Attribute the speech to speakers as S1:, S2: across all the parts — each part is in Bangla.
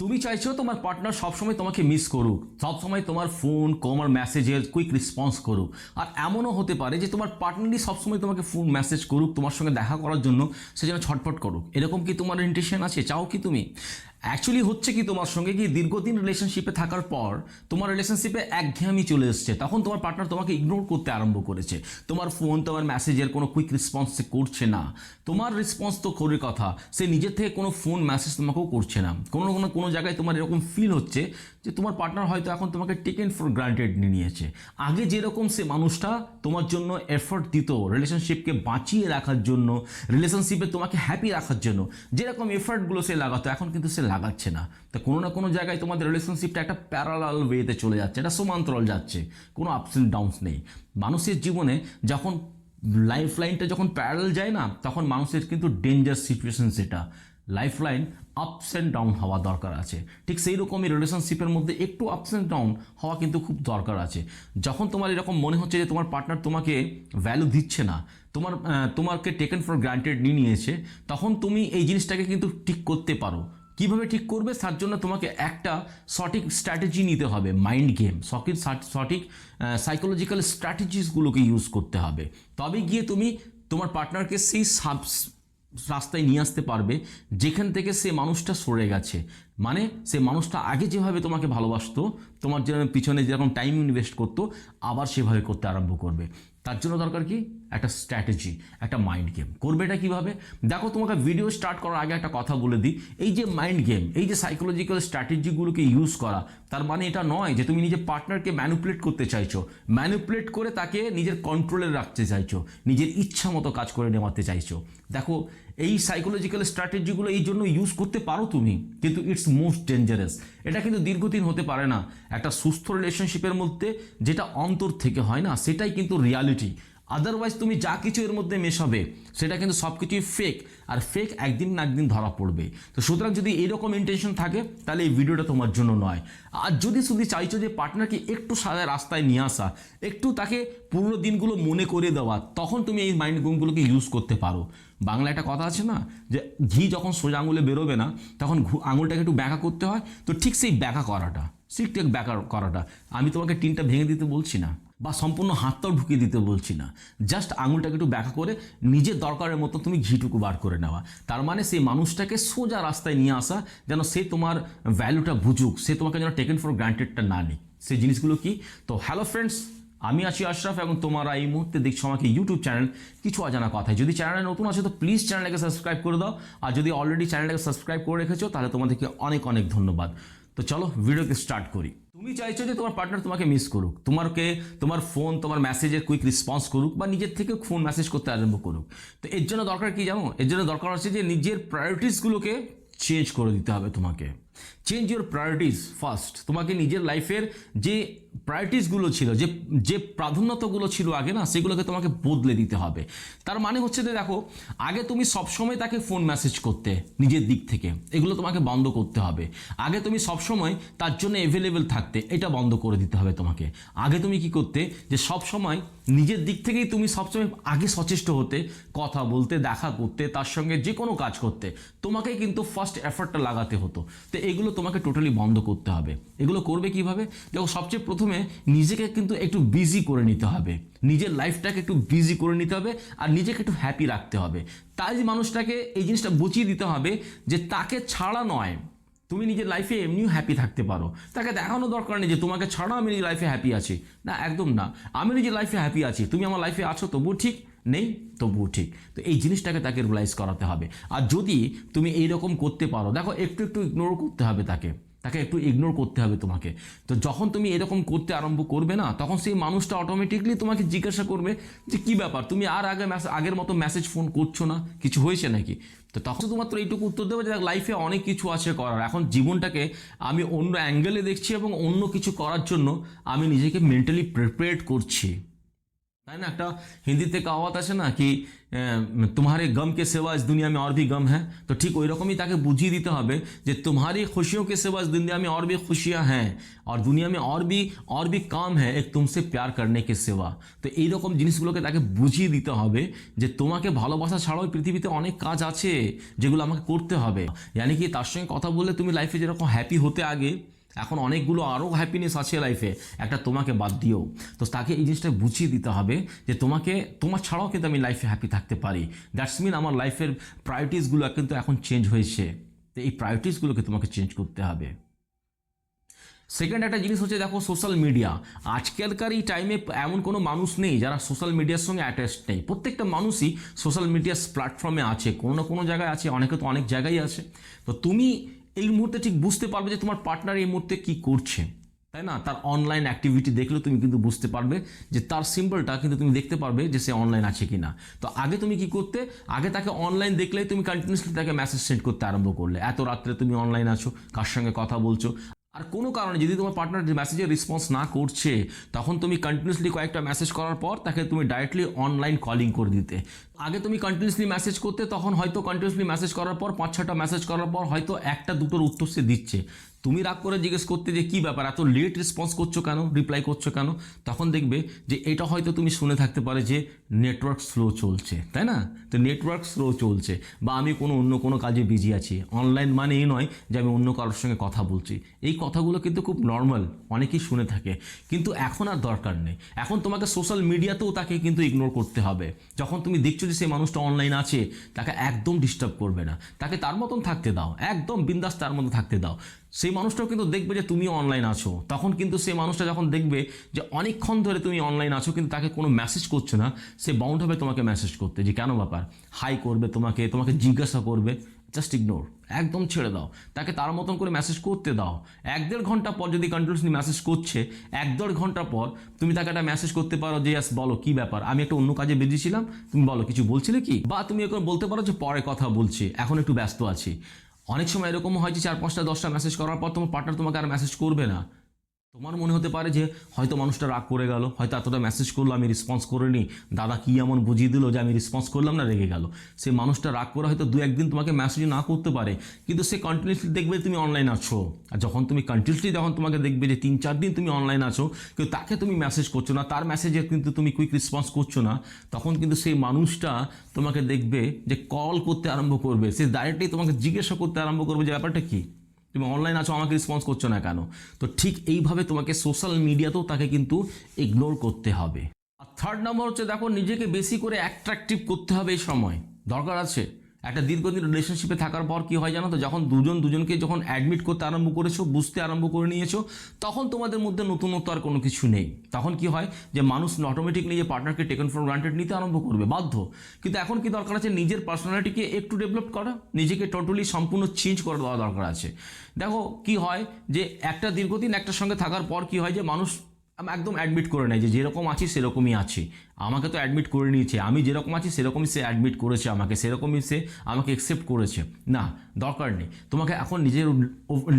S1: তুমি চাইছো তোমার পার্টনার সবসময় তোমাকে মিস করুক, সবসময় তোমার ফোন কমার মেসেজের কুইক রেসপন্স করুক। আর এমনও হতে পারে যে তোমার পার্টনারই সবসময় তোমাকে ফোন মেসেজ করুক, তোমার সঙ্গে দেখা করার জন্য সে যেন ছটফট করুক। এরকম কি তোমার ইন্টেশন আছে? চাও কি তুমি? অ্যাকচুয়ালি হচ্ছে কি তোমার সঙ্গে কি দীর্ঘদিন রিলেশনশিপে থাকার পর তোমার রিলেশনশিপে একঘেয়ামি চলে এসছে। তখন তোমার পার্টনার তোমাকে ইগনোর করতে আরম্ভ করেছে। তোমার ফোন তোমার মেসেজের কোনো কুইক রেসপন্স সে করছে না। তোমার রেসপন্স তো করে কথা। সে নিজের থেকে কোনো ফোন মেসেজ তোমাকেও করছে না। কোনো কোনো কোনো জায়গায় তোমার এরকম ফিল হচ্ছে যে তোমার পার্টনার হয়তো এখন তোমাকে টেকেন ফর গ্রান্টেড নিয়ে নিয়েছে। আগে যেরকম সে মানুষটা তোমার জন্য এফর্ট দিত রিলেশনশিপকে বাঁচিয়ে রাখার জন্য রিলেশনশিপে তোমাকে হ্যাপি রাখার জন্য, যেরকম এফর্টগুলো সে লাগাতো, এখন কিন্তু সে লাগাচ্ছে না। তা কোনো না কোনো জায়গায় তোমাদের রিলেশনশিপটা একটা প্যারালাল ওয়েতে চলে যাচ্ছে এটা সমান্তরাল যাচ্ছে, কোনো আপস অ্যান্ড ডাউনস নেই। মানুষের জীবনে যখন লাইফ লাইনটা যখন প্যারাল যায় না, তখন মানুষের কিন্তু ডেঞ্জার সিচুয়েশন সেটা। Life line ups and down হওয়া দরকার আছে। ঠিক সেই রকমই রিলেশনশিপের মধ্যে একটু আপস অ্যান্ড ডাউন হওয়া কিন্তু খুব দরকার আছে। যখন তোমার এরকম মনে হচ্ছে যে তোমার পার্টনার তোমাকে ভ্যালু দিচ্ছে না, তোমার তোমাকে টেকেন ফর গ্রান্টেড নিয়ে নিয়েছে, তখন তুমি এই জিনিসটাকে কিন্তু ঠিক করতে পারো। কীভাবে ঠিক করবে? তার জন্য তোমাকে একটা সঠিক স্ট্র্যাটেজি নিতে হবে মাইন্ড গেম সঠিক সঠিক সাইকোলজিক্যাল স্ট্র্যাটেজিসগুলোকে ইউজ করতে হবে। তবে গিয়ে তুমি তোমার পার্টনারকে সেই সাব, রাস্তায় নিয়ে আসতে পারবে, যেখান থেকে সে মানুষটা সরে গেছে। মানে সে মানুষটা আগে যেভাবে তোমাকে ভালোবাসতো, তোমার যেরকম পিছনে যেরকম টাইম ইনভেস্ট করতো, আবার সেভাবে করতে আরম্ভ করবে। তার জন্য দরকার কি? একটা স্ট্র্যাটেজি একটা মাইন্ড গেম করবে এটা কীভাবে? দেখো, তোমাকে ভিডিও স্টার্ট করার আগে একটা কথা বলে দিই। এই যে মাইন্ড গেম এই যে সাইকোলজিক্যাল স্ট্র্যাটেজিগুলোকে ইউজ করা, তার মানে এটা নয় যে তুমি নিজের পার্টনারকে ম্যানুপুলেট করতে চাইছো। ম্যানুপুলেট করে তাকে নিজের কন্ট্রোলে রাখতে চাইছো, নিজের ইচ্ছা মতো কাজ করে নেওয়াতে চাইছো। দেখো এই সাইকোলজিক্যাল স্ট্র্যাটেজিগুলো এই জন্য ইউজ করতে পারো তুমি, কিন্তু ইটস মোস্ট ডেঞ্জারাস এটা কিন্তু দীর্ঘদিন হতে পারে না। একটা সুস্থ রিলেশনশিপের মধ্যে যেটা অন্তর থেকে হয় না, সেটাই কিন্তু রিয়ালিটি আদারওয়াইজ তুমি যা কিছু এর মধ্যে মেশাবে, সেটা কিন্তু সব কিছুই ফেক আর ফেক একদিন না একদিন ধরা পড়বে। তো সুতরাং যদি এরকম ইন্টেনশন থাকে, তাহলে এই ভিডিওটা তোমার জন্য নয়। আর যদি শুধু চাইছো যে পার্টনারকে একটু সাদা রাস্তায় নিয়ে আসা, একটু তাকে পুরনো দিনগুলো মনে করে দেওয়া, তখন তুমি এই মাইন্ড গেমগুলোকে ইউজ করতে পারো। বাংলা একটা কথা আছে না, যে ঘি যখন সোজা আঙুলে বেরোবে না, তখন আঙুলটাকে একটু ব্যাকা করতে হয়, তো ঠিক সেই ব্যাকা করাটা। ঠিক ব্যাকা করাটা। আমি তোমাকে টিনটা ভেঙে দিতে বলছি না, বা সম্পূর্ণ হাতটাও ঢুকিয়ে দিতে বলছি না। জাস্ট আঙুলটাকে একটু ব্যাকা করে নিজের দরকারের মতো তুমি ঘিটুকু বার করে নেওয়া। তার মানে সেই মানুষটাকে সোজা রাস্তায় নিয়ে আসা, যেন সে তোমার ভ্যালুটা বুঝুক, সে তোমাকে যেন টেকেন ফর গ্রান্টেডটা না নিই সেই জিনিসগুলো কি? তো হ্যালো ফ্রেন্ডস আমি আছি আশরাফ এবং তোমরা এই মুহূর্তে দেখছ আমাকে ইউটিউব চ্যানেল কিছু অজানা কথায়। যদি চ্যানেলে নতুন আছে, তো প্লিজ চ্যানেলটাকে সাবস্ক্রাইব করে দাও। আর যদি অলরেডি চ্যানেলটাকে সাবস্ক্রাইব করে রেখেছো, তাহলে তোমাদেরকে অনেক অনেক ধন্যবাদ। তো চলো ভিডিওকে স্টার্ট করি। তুমি চাইছো যে তোমার পার্টনার তোমাকে মিস করুক, তোমারকে, তোমার ফোন তোমার মেসেজের কুইক রেসপন্স করুক বা নিজের থেকে ফোন মেসেজ করতে আরম্ভ করুক। তো এর জন্য দরকার কি জানো? এর জন্য দরকার হচ্ছে যে নিজের প্রায়োরিটিসগুলোকে চেঞ্জ করে দিতে হবে তোমাকে। চেঞ্জ ইউর প্রায়োরিটিস ফার্স্ট তোমাকে নিজের লাইফের যে প্রায়োরিটিসগুলো ছিল, যে যে প্রাধান্যতাগুলো ছিল আগে না, সেগুলোকে তোমাকে বদলে দিতে হবে। তার মানে হচ্ছে যে দেখো, আগে তুমি সবসময় তাকে ফোন মেসেজ করতে, নিজের দিক থেকে। এগুলো তোমাকে বন্ধ করতে হবে। আগে তুমি সবসময় তার জন্য অ্যাভেলেবেল থাকতে, এটা বন্ধ করে দিতে হবে তোমাকে। আগে তুমি কি করতে, যে সবসময় নিজের দিক থেকেই তুমি সবসময় আগে সচেষ্ট হতে, কথা বলতে, দেখা করতে, তার সঙ্গে যে কোনো কাজ করতে, তোমাকে কিন্তু ফার্স্ট এফর্টটা লাগাতে হতো। তো এগুলো তোমাকে টোটালি বন্ধ করতে হবে। এগুলো করবে কীভাবে? দেখো, সবচেয়ে প্রথমে নিজেকে কিন্তু একটু বিজি করে নিতে হবে। নিজের লাইফটাকে একটু বিজি করে নিতে হবে আর নিজেকে একটু হ্যাপি রাখতে হবে। তাই মানুষটাকে এই জিনিসটা বুঝিয়ে দিতে হবে যে তাকে ছাড়া নয়। তুমি নিজের লাইফে এমনিও হ্যাপি থাকতে পারো। তাকে দেখানো দরকার নেই যে তোমাকে ছাড়া আমি নিজের লাইফে হ্যাপি আছি। না, একদম না। আমি নিজের লাইফে হ্যাপি আছি। তুমি আমার লাইফে আছো, তবুও ঠিক। নেই, তবুও ঠিক। তো এই জিনিসটাকে তাকে রিয়েলাইজ করাতে হবে। আর যদি তুমি এইরকম করতে পারো, দেখো একটু একটু ইগনোর করতে হবে তাকে। তাকে একটু ইগনোর করতে হবে তোমাকে। তো যখন তুমি এরকম করতে আরম্ভ করবে না, তখন সেই মানুষটা অটোমেটিকলি তোমাকে জিজ্ঞাসা করবে যে, কি ব্যাপার? তুমি আর আগে আগের মতো মেসেজ ফোন করছ না? কিছু হয়েছে নাকি? তো তখন শুধুমাত্র এইটুকু উত্তর দেবে যে লাইফে অনেক কিছু আছে করার। এখন জীবনটাকে আমি অন্য অ্যাঙ্গেলে দেখছি এবং অন্য কিছু করার জন্য আমি নিজেকে মেন্টালি প্রিপেয়ার্ড করছি। তাই না একটা হিন্দিতে কাওয়াত আছে না কি তোমারে গমকে সেবা ইস দুনিয়া মে আর ভি গম হ্যাঁ তো ঠিক ওই রকমই তাকে বুঝিয়ে দিতে হবে যে তোমারই খুশিওকে সেবা ইস দুনিয়া মে আর ভি খুশিয়া হ্যাঁ আর দুনিয়া মে আর ভি আর ভি কাম হ্যাঁ এক তুমসে প্যার করনে সেবা তো এই জিনিসগুলোকে তাকে বুঝিয়ে দিতে হবে যে তোমাকে ভালোবাসা ছাড়াও পৃথিবীতে অনেক কাজ আছে যেগুলো আমাকে করতে হবে জানি কি তার সঙ্গে কথা বললে তুমি লাইফে যেরকম হ্যাপি হতে আগে এখন অনেকগুলো আরও হ্যাপিনেস আছে লাইফে একটা তোমাকে বাদ দিও। তো তাকে এই জিনিসটা বুঝিয়ে দিতে হবে যে তোমাকে, তোমার ছাড়াও কিন্তু আমি লাইফে হ্যাপি থাকতে পারি। দ্যাটস মিন আমার লাইফের প্রায়োরিটিসগুলো কিন্তু এখন চেঞ্জ হয়েছে। তো এই প্রায়োরিটিসগুলোকে তোমাকে চেঞ্জ করতে হবে। সেকেন্ড একটা জিনিস হচ্ছে দেখো সোশ্যাল মিডিয়া আজকালকার এই টাইমে এমন কোনো মানুষ নেই যারা সোশ্যাল মিডিয়ার সঙ্গে অ্যাটাচড নেই। প্রত্যেকটা মানুষই সোশ্যাল মিডিয়া প্ল্যাটফর্মে আছে। কোনো না কোনো জায়গায় আছে। অনেকে তো অনেক জায়গায় আছে। তো তুমি এই মুহূর্তে ঠিক বুঝতে পারবে যে তোমার পার্টনার এই মুহূর্তে কি করছে, তাই না? তার অনলাইন অ্যাক্টিভিটি দেখলেও তুমি কিন্তু বুঝতে পারবে যে তার সিম্বলটা কিন্তু তুমি দেখতে পারবে যে সে অনলাইন আছে কি না তো আগে তুমি কি করতে, আগে তাকে অনলাইন দেখলেই তুমি কন্টিনিউসলি তাকে মেসেজ সেন্ড করতে আরম্ভ করলে। এত রাত্রে তুমি অনলাইন আছো, কার সঙ্গে কথা বলছো? আর কোনো কারণে যদি তোমার পার্টনার মেসেজের রেসপন্স না করছে, তখন তুমি কন্টিনিউসলি কয়েকটা মেসেজ করার পর তাকে তুমি ডাইরেক্টলি অনলাইন কলিং করে দিতে। আগে তুমি কন্টিনিউসলি মেসেজ করতে, তখন হয়তো কন্টিনিউসলি মেসেজ করার পর পাঁচ ছটা মেসেজ করার পর হয়তো একটা দুটোর উত্তর সে দিচ্ছে। তুমি রাগ করে জিজ্ঞেস করতে যে কী ব্যাপার? এত লেট রেসপন্স করছ কেন? রিপ্লাই করছ কেন? তখন দেখবে যে এটা হয়তো তুমি শুনে থাকতে পারে যে নেটওয়ার্ক স্লো চলছে, তাই না? তো নেটওয়ার্ক স্লো চলছে। বা আমি কোনো অন্য কোনো কাজে বিজি আছি। অনলাইন মানে এই নয় যে আমি অন্য কারোর সঙ্গে কথা বলছি। এই কথাগুলো কিন্তু খুব নর্মাল অনেকেই শুনে থাকে। কিন্তু এখন আর দরকার নেই। এখন তোমাকে সোশ্যাল মিডিয়াতেও তাকে কিন্তু ইগনোর করতে হবে। যখন তুমি দেখছ যে সেই মানুষটা অনলাইন আছে, তাকে একদম ডিস্টার্ব করবে না। তাকে তার মতন থাকতে দাও। একদম বিন্দাস তার মতো থাকতে দাও। সেই মানুষটাও কিন্তু দেখবে যে তুমিও অনলাইন আছো। তখন কিন্তু সেই মানুষটা যখন দেখবে যে অনেকক্ষণ ধরে তুমি অনলাইন আছো, কিন্তু তাকে কোনো মেসেজ করছ না, সে বাউন্ড হবে তোমাকে মেসেজ করতে যে, কেন ব্যাপার? হাই করবে তোমাকে তোমাকে জিজ্ঞাসা করবে। জাস্ট ইগনোর একদম ছেড়ে দাও। তাকে তার মতন করে মেসেজ করতে দাও। এক দেড় ঘণ্টা পর যদি কন্টিনিউসলি মেসেজ করছে, এক দেড় ঘণ্টা পর তুমি তাকে একটা মেসেজ করতে পারো যে ইয়াস বলো, কী ব্যাপার? আমি একটা অন্য কাজে বেরিয়ে ছিলাম। তুমি বলো, কিছু বলছিলে কি? বা তুমি এখন বলতে পারো যে, পরে কথা বলছি। এখন একটু ব্যস্ত আছি। অনেক সময় এরকম হয় যে চার পাঁচটা, দশটা মেসেজ করার পর তোমার পার্টনার তোমাকে আর মেসেজ করবে না। তোমার মনে হতে পারে যে হয়তো মানুষটা রাগ করে গেল, হয়তো এতটা মেসেজ করল, আমি রেসপন্স করিনি। দাদা কি এমন বুঝিয়ে দিল যে আমি রেসপন্স করলাম না, রেগে গেল। সে মানুষটা রাগ করে হয়তো দু একদিন তোমাকে মেসেজ না করতে পারে, কিন্তু সে কন্টিনিউসলি দেখবে তুমি অনলাইন আছো। আর যখন তুমি কন্টিনিউসলি যখন তোমাকে দেখবে যে তিন চার দিন তুমি অনলাইন আছো, কিন্তু তাকে তুমি মেসেজ করছ না, তার মেসেজে কিন্তু তুমি কুইক রেসপন্স করছ না, তখন কিন্তু সেই মানুষটা তোমাকে দেখবে যে কল করতে আরম্ভ করবে। সে ডাইরেক্টলি তোমাকে জিজ্ঞাসা করতে আরম্ভ করবে যে ব্যাপারটা কী? তুমি অনলাইন আছো, আমাকে রেসপন্স করছ না কেন? তো ঠিক এইভাবে তোমাকে সোশ্যাল মিডিয়াতেও তাকে কিন্তু ইগনোর করতে হবে। আর থার্ড নম্বর হচ্ছে, দেখো, নিজেকে বেশি করে অ্যাট্রাকটিভ করতে হবে এই সময়। দরকার আছে। একটা দীর্ঘদিন রিলেশনশিপে থাকার পর কি হয় জানো তো? যখন দুজন দুজনকে যখন অ্যাডমিট করতে আরম্ভ করেছ, বুঝতে আরম্ভ করে নিয়েছো, তখন তোমাদের মধ্যে নতুনত্ব আর কোনো কিছু নেই। তখন কি হয় যে মানুষ অটোমেটিকলি যে পার্টনারকে টেকেন ফর গ্রান্টেড নিতে আরম্ভ করবে, বাধ্য। কিন্তু এখন কি দরকার আছে? নিজের পার্সোনালিটিকে একটু ডেভেলপ করা, নিজেকে টোটালি সম্পূর্ণ চেঞ্জ করে দেওয়া দরকার আছে। দেখো কি হয় যে একটা দীর্ঘদিন একটার সঙ্গে থাকার পর কি হয় যে মানুষ আমি একদম অ্যাডমিট করে নেয় যে যেরকম আছি সেরকমই আছি। আমাকে তো অ্যাডমিট করে নিয়েছে। আমি যেরকম আছি সেরকমই সে অ্যাডমিট করেছে আমাকে, সেরকমই সে আমাকে অ্যাকসেপ্ট করেছে। না, দরকার নেই। তোমাকে এখন নিজের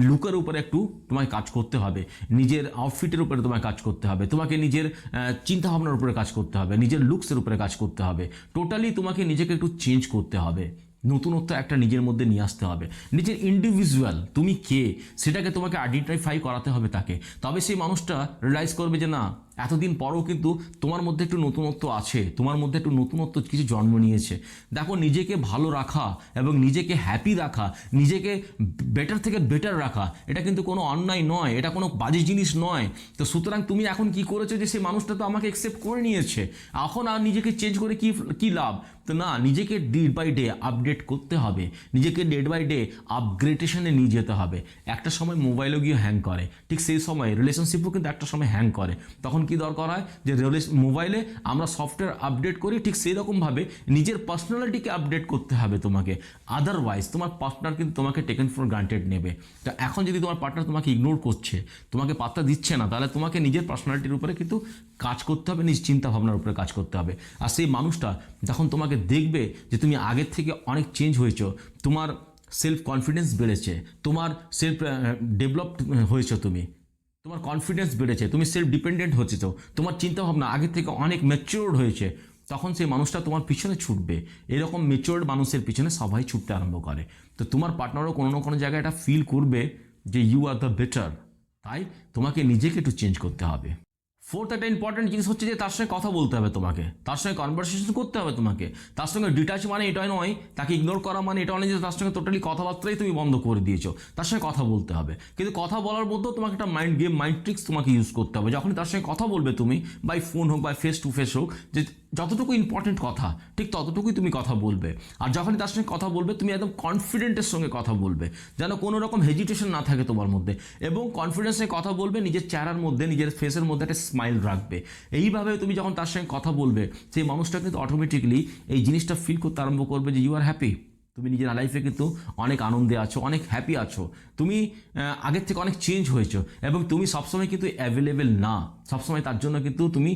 S1: লুকের উপরে একটু তোমাকে কাজ করতে হবে। নিজের আউটফিটের উপরে তোমায় কাজ করতে হবে। তোমাকে নিজের চিন্তাভাবনার উপরে কাজ করতে হবে। নিজের লুকসের উপরে কাজ করতে হবে। টোটালি তোমাকে নিজেকে একটু চেঞ্জ করতে হবে। নতুনত্ব একটা নিজের মধ্যে নিয়ে আসতে হবে। নিজের ইন্ডিভিজুয়াল তুমি কে? সেটাকে তোমাকে আইডেন্টিফাই করাতে হবে তাকে। তবে সেই মানুষটা রিয়েলাইজ করবে যে না এতদিন পরও কিন্তু তোমার মধ্যে একটু নতুনত্ব আছে, তোমার মধ্যে একটু নতুনত্ব কিছু জন্ম নিয়েছে। দেখো, নিজেকে ভালো রাখা এবং নিজেকে হ্যাপি রাখা, নিজেকে বেটার থেকে বেটার রাখা, এটা কিন্তু কোনো অন্যায় নয়, এটা কোনো বাজে জিনিস নয়। তো সুতরাং তুমি এখন কি করেছ যে সেই মানুষটা তো আমাকে অ্যাকসেপ্ট করে নিয়েছে? এখন আর নিজেকে চেঞ্জ করে কি কি লাভ? তো না, নিজেকে ডে বাই ডে আপডেট করতে হবে। নিজেকে ডে বাই ডে আপগ্রেডেশনে নিয়ে যেতে হবে। একটা সময় মোবাইলও গিয়ে হ্যাং করে। ঠিক সেই সময় রিলেশনশিপও কিন্তু একটা সময় হ্যাং করে। তখন কি দরকার হয়? যে মোবাইলে আমরা সফটওয়্যার আপডেট করি, ঠিক সেই রকমভাবে নিজের পার্সোনালিটিকে আপডেট করতে হবে তোমাকে। আদারওয়াইজ তোমার পার্টনার কিন্তু তোমাকে টেকেন ফর গ্রান্টেড নেবে। তো এখন যদি তোমার পার্টনার তোমাকে ইগনোর করছে, তোমাকে পাত্তা দিচ্ছে না, তাহলে তোমাকে নিজের পার্সোনালিটির উপরে কিন্তু কাজ করতে হবে, নিজ চিন্তা ভাবনার উপরে কাজ করতে হবে। আর সেই মানুষটা যখন তোমাকে দেখবে যে তুমি আগের থেকে অনেক চেঞ্জ হয়েছো, তোমার সেলফ কনফিডেন্স বেড়েছে, তোমার সেলফ ডেভেলপড হয়েছো তুমি তোমার কনফিডেন্স বেড়েছে, তুমি সেলফ ডিপেন্ডেন্ট হচ্ছে। তো তোমার চিন্তা ভাবনা আগের থেকে অনেক ম্যাচিওর্ড হয়েছে। তখন সেই মানুষটা তোমার পিছনে ছুটবে। এরকম মেচিওর্ড মানুষের পিছনে সবাই ছুটতে আরম্ভ করে। তো তোমার পার্টনারও কোনো না কোনো জায়গায় এটা ফিল করবে যে ইউ আর দ্য বেটার তাই তোমাকে নিজেকে একটু চেঞ্জ করতে হবে। ফোর্থ একটা ইম্পর্টেন্ট জিনিস হচ্ছে যে তার সঙ্গে কথা বলতে হবে তোমাকে। তার সঙ্গে কনভারসেশন করতে হবে তোমাকে। তার সঙ্গে ডিটাচ মানে এটাই নয়, তাকে ইগনোর করা মানে এটা নয় যে তার সঙ্গে টোটালি কথাবার্তাই তুমি বন্ধ করে দিয়েছ। তার সঙ্গে কথা বলতে হবে। কিন্তু কথা বলার মধ্যেও তোমাকে একটা মাইন্ড গেম মাইন্ড ট্রিক্স তোমাকে ইউজ করতে হবে। যখনই তার সঙ্গে কথা বলবে তুমি বাই ফোন হোক বা ফেস টু ফেস হোক, যে যতটুকু ইম্পর্টেন্ট কথা, ঠিক ততটুকুই তুমি কথা বলবে। আর যখনই তার সঙ্গে কথা বলবে, তুমি একদম কনফিডেন্টের সঙ্গে কথা বলবে। যেন কোনো রকম হেজিটেশন না থাকে তোমার মধ্যে। এবং কনফিডেন্সে কথা বলবে, নিজের চেহারার মধ্যে, নিজের ফেসের মধ্যে একটা স্মাইল রাখবে। এইভাবে তুমি যখন তার সঙ্গে কথা বলবে, সেই মানুষটা কিন্তু অটোমেটিকলি এই জিনিসটা ফিল করতে আরম্ভ করবে যে ইউ আর হ্যাপি তুমি নিজের লাইফে কিন্তু অনেক আনন্দে আছো, অনেক হ্যাপি আছো। তুমি আগের থেকে অনেক চেঞ্জ হয়েছো এবং তুমি সবসময় কিন্তু অ্যাভেলেবেল না। সবসময় তার জন্য কিন্তু তুমি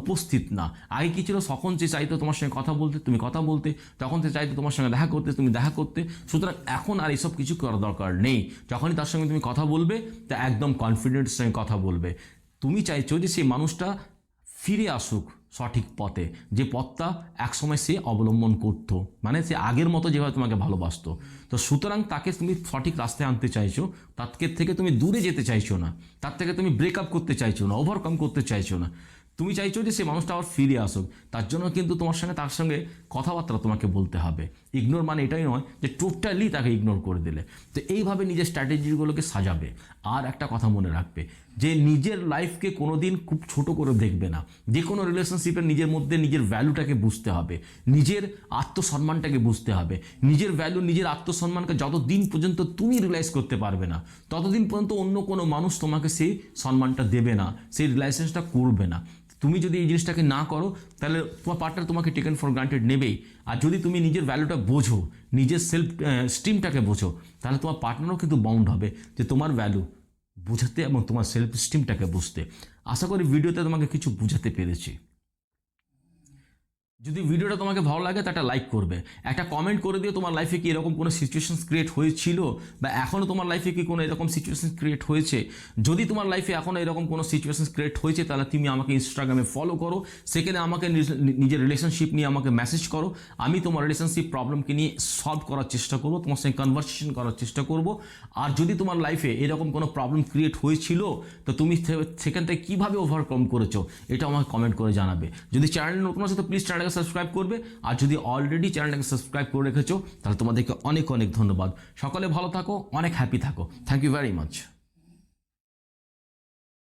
S1: উপস্থিত না। আগে কি ছিল? তখন যে চাইতো তোমার সঙ্গে কথা বলতে, তুমি কথা বলতে। তখন সে চাইতো তোমার সঙ্গে দেখা করতে, তুমি দেখা করতে। সুতরাং এখন আর এইসব কিছু করার দরকার নেই। যখনই তার সঙ্গে তুমি কথা বলবে, তা একদম কনফিডেন্টের সঙ্গে কথা বলবে। তুমি চাইছো যে সেই মানুষটা ফিরে আসুক। সঠিক পথে। যে পথটা একসময় সে অবলম্বন করত। মানে সে আগের মতো যেভাবে তোমাকে ভালোবাসতো। তো সুতরাং তাকে তুমি সঠিক রাস্তায় আনতে চাইছো। তার থেকে তুমি দূরে যেতে চাইছো না। তার থেকে তুমি ব্রেকআপ করতে চাইছো না ওভারকাম করতে চাইছো না। তুমি চাইছো যে সে মানুষটা আবার ফিরে আসুক। তার জন্য কিন্তু তোমার সঙ্গে, তার সঙ্গে কথাবার্তা তোমাকে বলতে হবে। ইগনোর মানে এটাই নয় যে টোটালি তাকে ইগনোর করে দিলে। তো এইভাবে নিজের স্ট্র্যাটেজিগুলোকে সাজাবে। আর একটা কথা মনে রাখবে। যে নিজের লাইফকে কোনো দিন খুব ছোট করে দেখবে না। যে কোনো রিলেশনশিপের নিজের মধ্যে নিজের ভ্যালুটাকে বুঝতে হবে। নিজের আত্মসম্মানটাকে বুঝতে হবে। নিজের ভ্যালু নিজের আত্মসম্মানকে যতদিন পর্যন্ত তুমি রিয়েলাইজ করতে পারবে না, ততদিন পর্যন্ত অন্য কোনো মানুষ তোমাকে সেই সম্মানটা দেবে না, সেই রিলেশনসটা করবে না। তুমি যদি এই জিনিসটাকে না করো, তাহলে তোমার পার্টনার তোমাকে টেকেন ফর গ্রান্টেড নেবেই। আর যদি তুমি নিজের ভ্যালুটা বোঝো, নিজের সেলফ স্টিমটাকে বোঝো, তাহলে তোমার পার্টনারও কিন্তু বাউন্ড হবে যে তোমার ভ্যালু বুঝাতে এবং তোমার সেলফ স্টিমটাকে বুঝতে। আশা করি ভিডিওতে তোমাকে কিছু বুঝাতে পেরেছি। যদি ভিডিওটা তোমাকে ভালো লাগে তা একটা লাইক করবে। একটা কমেন্ট করে দিও তোমার লাইফে কি এরকম কোনো সিচুয়েশন ক্রিয়েট হয়েছিল, বা এখনও তোমার লাইফে কি কোনো এরকম সিচুয়েশন ক্রিয়েট হয়েছে? যদি তোমার লাইফে এখনও এরকম কোনো সিচুয়েশন ক্রিয়েট হয়েছে, তাহলে তুমি আমাকে ইনস্টাগ্রামে ফলো করো। সেখানে আমাকে নিজ- নিজের রিলেশনশিপ নিয়ে আমাকে মেসেজ করো। আমি তোমার রিলেশনশিপ প্রবলেমকে নিয়ে সলভ করার চেষ্টা করব, তোমার সঙ্গে কনভারসেশন করার চেষ্টা করব। আর যদি তোমার লাইফে এরকম কোনো প্রবলেম ক্রিয়েট হয়েছিল, তো তুমি সেখান থেকে কীভাবে ওভারকাম করেছ, এটা আমাকে কমেন্ট করে জানাবে। যদি চ্যানেল নতুন আছে, তো প্লিজ চ্যানেলটাকে সাবস্ক্রাইব করবে। আর যদি অলরেডি চ্যানেলটাকে সাবস্ক্রাইব করে রেখেছো, তাহলে তোমাদেরকে অনেক অনেক ধন্যবাদ। সকলে ভালো থাকো, অনেক হ্যাপি থাকো। Thank you very much